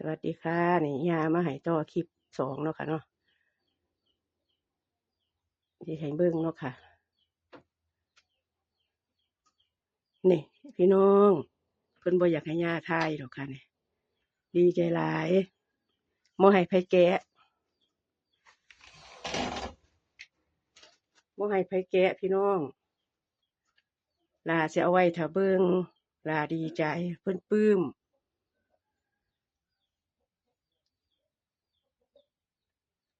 สวัสดีค่ะนี่ยามาให้ต่อคลิปสองเนาะค่ะเนาะที่ให้เบิ่งเนาะค่ะ นี่ พี่น้องเพิ่นบ่อยากให้ยาทายหรอกค่ะนี่ดีใจหลายบ่ให้ไผแกะบ่ให้ไผแกะพี่น้องลาเสิเอาไว้ถ้าเบิ่งลาดีใจเพิ่นปลื้ม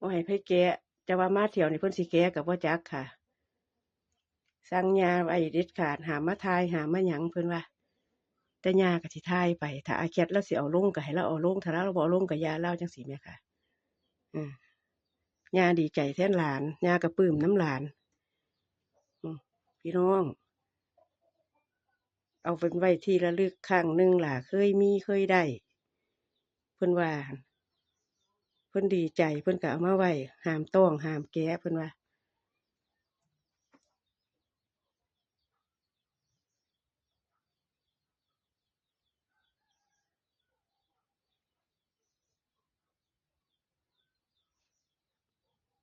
บ่ให้ไผแกะจะว่ามาเที่ยวนี่เพิ่นสิแกะก็บ่จักค่ะ สั่งยาไว้เด็ดขาดหามาทายหามาหยังเพิ่นว่า แต่ยาก็สิทายไป ถ้าอาแคทเราสิเอาลงก็ให้เราเอาลงถ้าเราบ่เอาลงก็อยาเราจังซี่แหมค่ะ อืมยาดีใจแทนหลานยาก็ปลื้มน้ำหลานพี่น้อง เอาเป็นไว้ที่ระลึกครั้งหนึ่งล่ะ เคยมีเคยได้ เพิ่อนว่าน พิ่นดีใจเพิ่นก็เอามาไว้หามต้องหามแกะเพิ่นว่า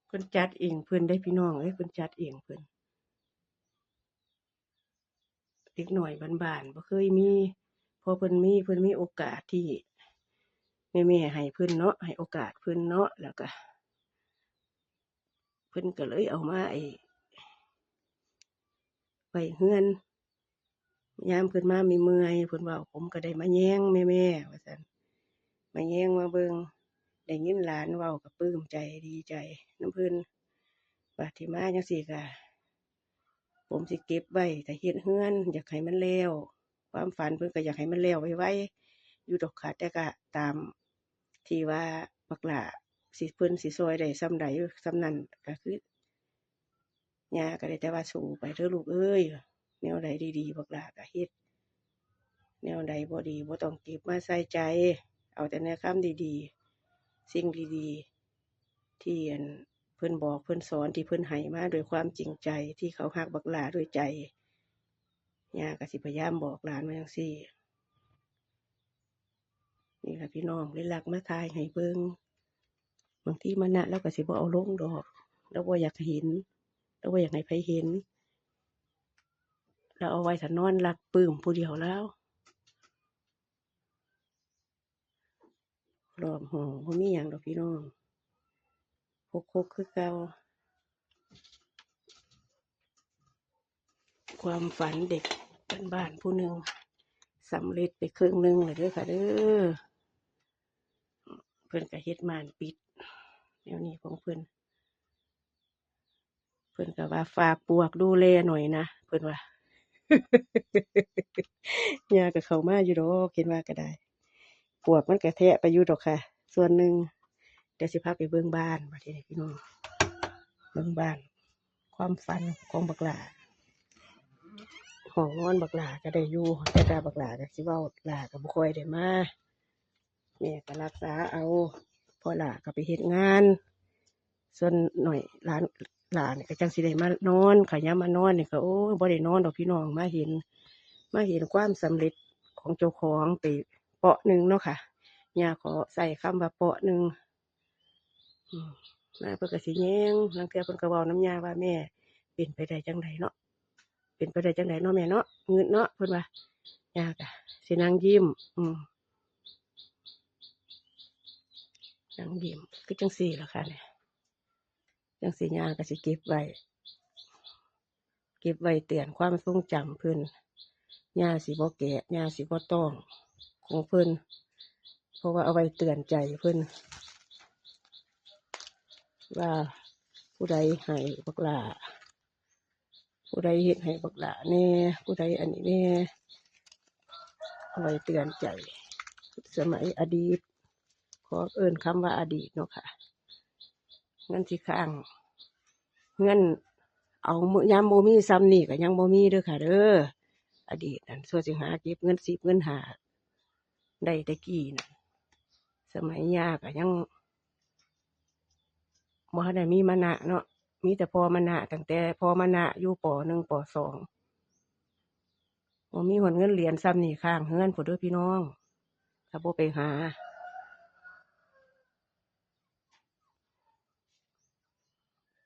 เพิ่นจัดเองเพิ่นได้พี่น้องเอ้ยเพิ่นจัดเองเพิ่นเด็กหน้อยบ้านๆบ่เคยมีพอเพิ่นมีเพิ่นมีโอกาสที่ แม่ๆให้เพิ่นเนาะให้โอกาสเพิ่นเนาะแล้วก็เพิ่นก็เลยเอามาไอ้ไว้เรือนยามเพิ่นมาเมื่อยเพิ่นเว้าผมก็ได้มาแยงแม่ๆว่าซั่นมาแยงมาเบิงได้ยินหลานเว้าก็ปลื้มใจดีใจน้ำเพิ่นว่าที่มาจังซี่ก็ผมสิเก็บไว้ถ้าเฮ็ดเรือน อยากให้มันแล้วความฝันเพิ่นก็อยากให้มันแล้วไวๆอยู่ดอกค่ะแต่ก็ตาม ที่ว่าบักหลาสิเพิ่นสิช่วยได้ส่ำใดส่ำนั้นก็คือย่าก็ได้แต่ว่าสู้ไปเด้อลูกเอ้ยแนวใดดีๆบักหลาก็เฮ็ดแนวใดบ่ดีบ่ต้องเก็บมาใส่ใจ เอาแต่แนวคำดีๆ สิ่งดีๆ ที่เพิ่นบอกเพิ่นสอนที่เพิ่นให้มาด้วยความจริงใจที่เขารักบักหลาด้วยใจย่าก็สิพยายามบอกหลานมาจั่งซี้ นี่ล่ะพี่น้องเลยลักมาถ่ายให้เบิงบางที่มันน่ะเราก็สิบ่เอาลงดอกเราบ่อยากเห็นเราบ่อยากให้ไผเห็น เราเอาไว้ถ้านอนหลับปลื้มผู้เดียวแล้วรอบห้องบ่มีหยังดอกพี่น้องคกๆคือเก่าความฝันเด็กบ้านๆผู้หนึ่งสำเร็จไปครึ่งหนึ่งแล้วเด้อค่ะเด้อ เพิ่นก็เฮ็ดม่านปิดแนวนี้ของเพิ่นเพิ่นก็ว่าฝากปลวกดูแลหน่อยนะเพิ่นว่าย่าก็เขามาอยู่ดอกเห็นว่าก็ได้ปลวกมันก็แทะไปอยู่ดอกค่ะ ส่วนหนึ่งเดี๋ยวสิพาไปเบิ่งบ้านบัดนี้พี่น้องเบิ่งบ้าน ความฝันของบักหลาห้องนอนบักหลาก็ได้อยู่แต่ตาบักหลาก็สิเว้าหลาก็บ่ค่อยได้มา แม่ก็รักษาเอาพ่อหล่าก็ไปเฮ็ดงาน ส่วนหน่อยหลานหลานก็จังสิได้มานอนขยามมานอนเนี่ยก็โอ้บ่ได้นอนดอกพี่น้องมาเห็น มาเห็นความสำเร็จของเจ้าของไปเปาะหนึ่งเนาะค่ะย่าขอใส่คำว่าเปาะหนึ่งมาเพิ่นก็สิแย้งลางเทื่อเพิ่นก็เว้าน้ำยาว่าแม่ เป็นไปได้จังไดเนาะเป็นไปได้จังไดเนาะแม่เนาะเงินเนาะเพิ่นว่าย่าก็สินังยิ้ม อืม นั่งยิ้มคือจังซี่ละค่ะเนี่ยจังซี่ย่าก็สิเก็บไว้เก็บไว้เตือนความทรงจำเพิ่อนยาสิบ่แกะยาสิบ่ต้องของเพิ่อนเพราะว่าเอาไว้เตือนใจเพิ่อนว่าผู้ใดให้บักหลาผู้ใดเฮ็ดให้บักหลาแน่ผู้ใดอันนี้แน่เอาไว้เตือนใจ สมัยอดีต ขอเอิ้นคำว่าอดีตเนาะค่ะ เงินสิข้าง เงินเอามื้อยามบ่มีซ้ำนี่ก็ยังบ่มีเด้อค่ะ เด้ออดีตนั่นส่วนสิหาเก็บเงินสิบเงินหาได้แต่กี้นั่นสมัยยาก็ยังบ่ทันได้มีมานะเนาะมีแต่พอมานะตั้งแต่พอมานะอยู่ปอหนึ่งปอสองบ่มีหนเงินเหรียญซ้ำนี่ข้างเฮือนพุ่นเด้อพี่น้องถ้าบ่ไปหา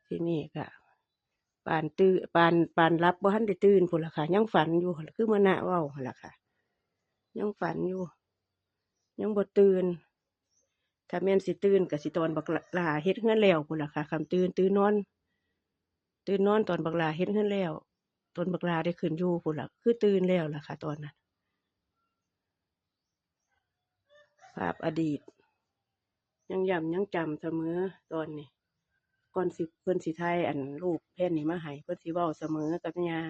ทีนี้ก็ปานตื่นปานปานรับบ่ทันได้ตื่นพุ่นล่ะค่ะ ยังฝันอยู่คือมื้อนะเว้าหั่นล่ะค่ะ ยังฝันอยู่ ยังบ่ตื่นถ้าแม่นสิตื่นก็สิตอนบักลาเฮ็ดเรือนแล้วพุ่นล่ะค่ะคันตื่นตื่นนอน ตื่นนอนตอนบักลาเฮ็ดเรือนแล้วตอนบักลาได้ขึ้นอยู่พุ่นล่ะคือตื่นแล้วล่ะค่ะ ตอนนั้นภาพอดีต ยังย้ำยังจำเสมอตอนนี้ ก่อนสิเพิ่นสิถ่ายอันรูปแผ่นนี้มาให้เพิ่นสิเว้าเสมอกับยา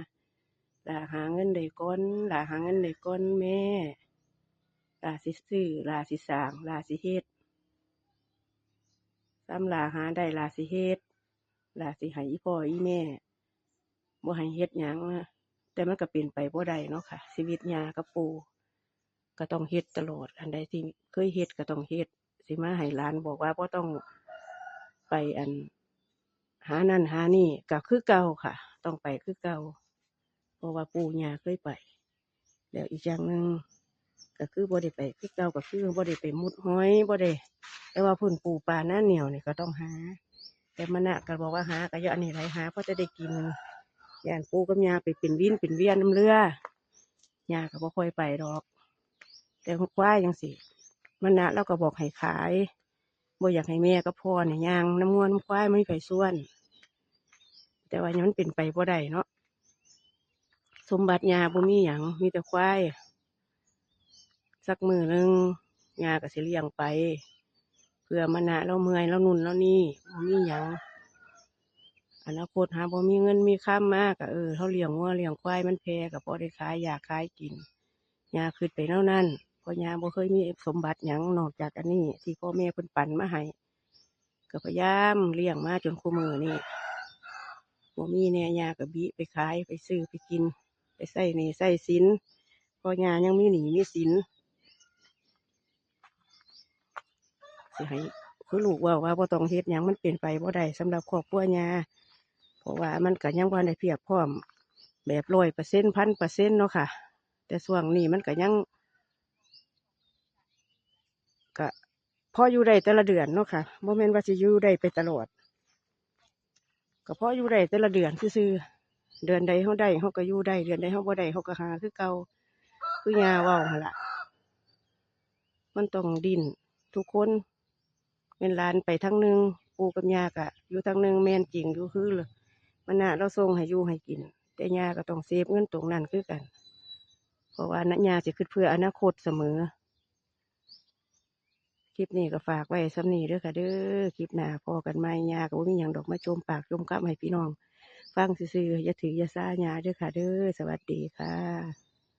หลาหาเงินได้ก่อนหลาหาเงินได้ก่อนแม่ลาสิซื้อลาสิสร้างลาสิเฮ็ดซ้ำลาหาได้ลาสิเฮ็ดลาสิให้อีพ่ออีแม่บ่ให้เฮ็ดหยังแต่มันก็เป็นไปบ่ได้เนาะค่ะ ชีวิตยากับปู่ก็ต้องเฮ็ดตลอด อันใดที่เคยเฮ็ดก็ต้องเฮ็ดสิมาให้หลานบอกว่าบ่ต้องไปอัน หานั่นหานี่ก็คือเก่าค่ะ ต้องไปคือเก่าเพราะว่าปู่ย่าเคยไป แล้วอีกอย่างหนึ่งก็คือบ่ได้ไปคือเก่าก็คือบ่ได้ไปมุดห้อยบ่ได้แต่ว่าพุ่นปูปลาหน้าเหนียวนี่ก็ต้องหา แต่มะนะก็บอกว่าหาก็ยอะอันนี้ไรหาเพราะจะได้กินย่านปูกับยาไปเป็นวิ่นเป็นเวียนน้ำเรือยาก็บ่ค่อยไปดอก แต่ควายยังสิมะนะเราก็บอกให้ขายบ่อยากให้แม่กับพ่อเนี่ยยางน้ำงวนน้ำควายไม่ไปส่วน แต่ว่ายังมันเป็นไปบ่ได้เนาะสมบัติยาบ่มีหยังมีแต่ควายสักมือหนึงยาก็สิเลี้ยงไป เพื่อมณะเราเมื่อยเรานุ่นเรานี่บ่มีหยังอนาคตหาบ่มีเงินมีค้ามากก็เออเขาเลี้ยงวัวเลี้ยงควายมันแพงก็พอได้ขายอยากขายกินยาขึ้นไปเท่านั้นเพราะยาบ่เคยมีสมบัติหยังนอกจากอันนี้ ที่พ่อแม่เพิ่นปันมาให้ก็พยายามเลี้ยงมาจนคู่มือนี่ บ่มีแน่ยาก็บิไปขายไปซื้อไปกิน ไปใส่หนี้ใส่สินพอยายังมีหนีมีสินสิให้คือลูกว่าว่าบ่ต้องเฮ็ดหยังมันเป็นไปบ่ได้สำหรับครอบครัวยาเพราะว่ามันก็ยังบ่ได้เพียบพร้อม แบบร้อยเปอร์เซ็นต์พันเปอร์เซ็นต์เนาะค่ะ แต่ช่วงนี้มันก็ยังก็พออยู่ได้แต่ละเดือนเนาะค่ะบ่แม่นว่าสิอยู่ได้ไปตลอด ก็พออยู่ได้แต่ละเดือนซื่อเดือนใดเฮาได้เฮาก็อยู่ได้ เดือนใดเฮาบ่ได้เฮาก็หาคือเก่าคือยาว้าหั่นล่ะมันต้องดินทุกคนเป็นลานไปทั้งหนึ่งปูกับยาก็อยู่ทั้งหนึ่งแม่นจริงอยู่คือเลยมันน่ะเราส่งให้อยู่ให้กิน แต่ยาก็ต้องเซฟเงินตรงนั้นคือกัน เพราะว่านัย่าสิคิดเพื่ออนาคตเสมอ คลิปนี้ก็ฝากไว้สำนีเด้อค่ะเด้อคลิปหน้าพอกันไม่ยาก็มีอย่างดอกไม้จมปากจมคำให้พี่น้อง ฟังซื่อๆอย่าถืออย่าซ่ายาเด้อค่ะเด้อสวัสดีค่ะ